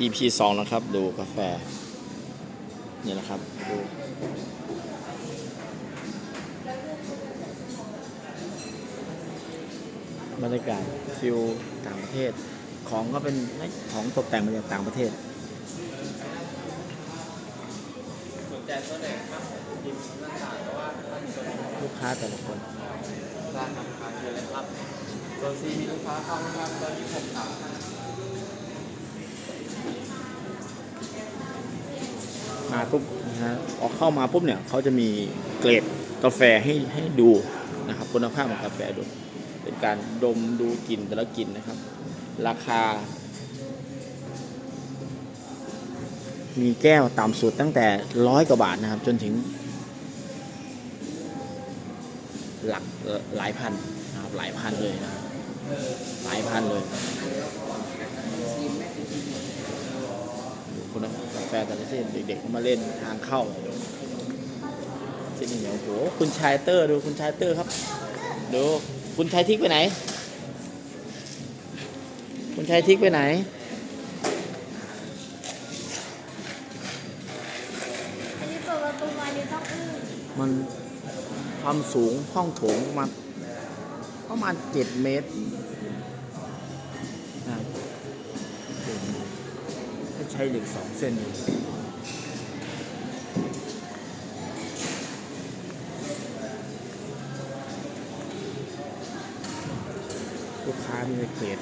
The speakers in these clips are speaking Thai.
EP สองนะครับ ดูกาแฟ นี่นะครับ ดูบรรยากาศฟิลต่างประเทศ ของก็เป็นของตกแต่งมาจากต่างประเทศสนใจตัวไหนครับยิมหน้าตาแต่ว่าลูกค้าแต่ละคนร้านทำขายอยู่เลยครับตัวซีมีลูกค้าเข้านะครับตัวยี่สิบสาม ปุ๊บนะฮะออกเข้ามาปุ๊บเนี่ยเขาจะมีเกรดกาแฟให้ให้ดูนะครับคุณภาพของกาแฟดู เป็นการดมดูกลิ่นแต่ละกลิ่นนะครับ ราคา มีแก้วต่ำสุดตั้งแต่ร้อยกว่าบาทนะครับ จนถึง หลักหลายพันนะครับหลายพันเลยนะครับหลายพันเลย ภาพกาแฟแต่ละเส้นเด็กๆมาเล่นทางเข้าเส้นเหนียวโอ้โหคุณชายเตอร์ดูคุณชายเตอร์ครับดูคุณชายทิกไปไหน คุณชายทิกไปไหนอันนี้เปิดประตูมานี่ต้องอื้อมันความสูงห้องโถงมาณประมาณเจ็ดเมตร ใช้เหล็กสองเส้นอยู่ลูกค้ามีเกรด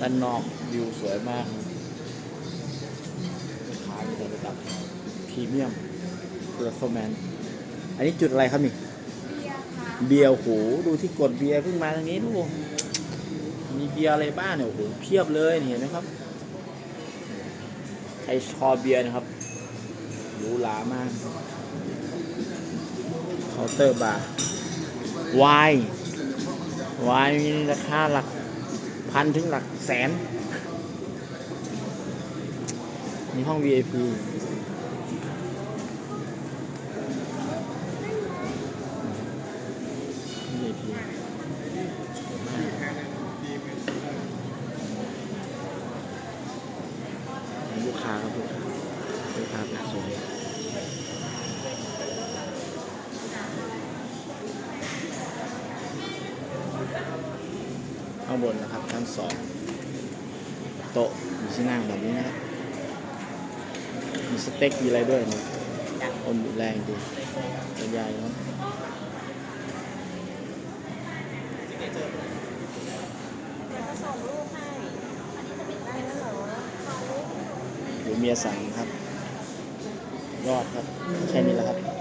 ด้านนอกวิวสวยมาก ดับพรีเมียมเพอร์ฟอร์แมนอันนี้จุดอะไรครับนี่ เบียร์ค่ะเบียร์โอ้โหดูที่กดเบียร์เพิ่งมาทางนี้ดูมีเบียร์อะไรบ้างเนี่ยโอ้โหเพียบเลยเห็นไหมครับใครชอเบียร์นะครับหรูหรามากเคาน์เตอร์บาร์วายวายมีราคาหลักพันถึงหลักแสน มีห้อง VIP VIP ลูกค้าครับลูกค้าลูกค้าเป็นสวยข้างบนนะครับชั้นสองโต๊ะมีที่นั่งแบบนี้นะครับ มีสเต็กมีอะไรด้วยนะอนแรงดีใหญ่ๆเนาะเดี๋ยวจะส่งรูปให้อันนี้จะปิดได้แล้วเหรอเขาหรือเมียสั่งครับ ยอดครับ แค่นี้แหละครับ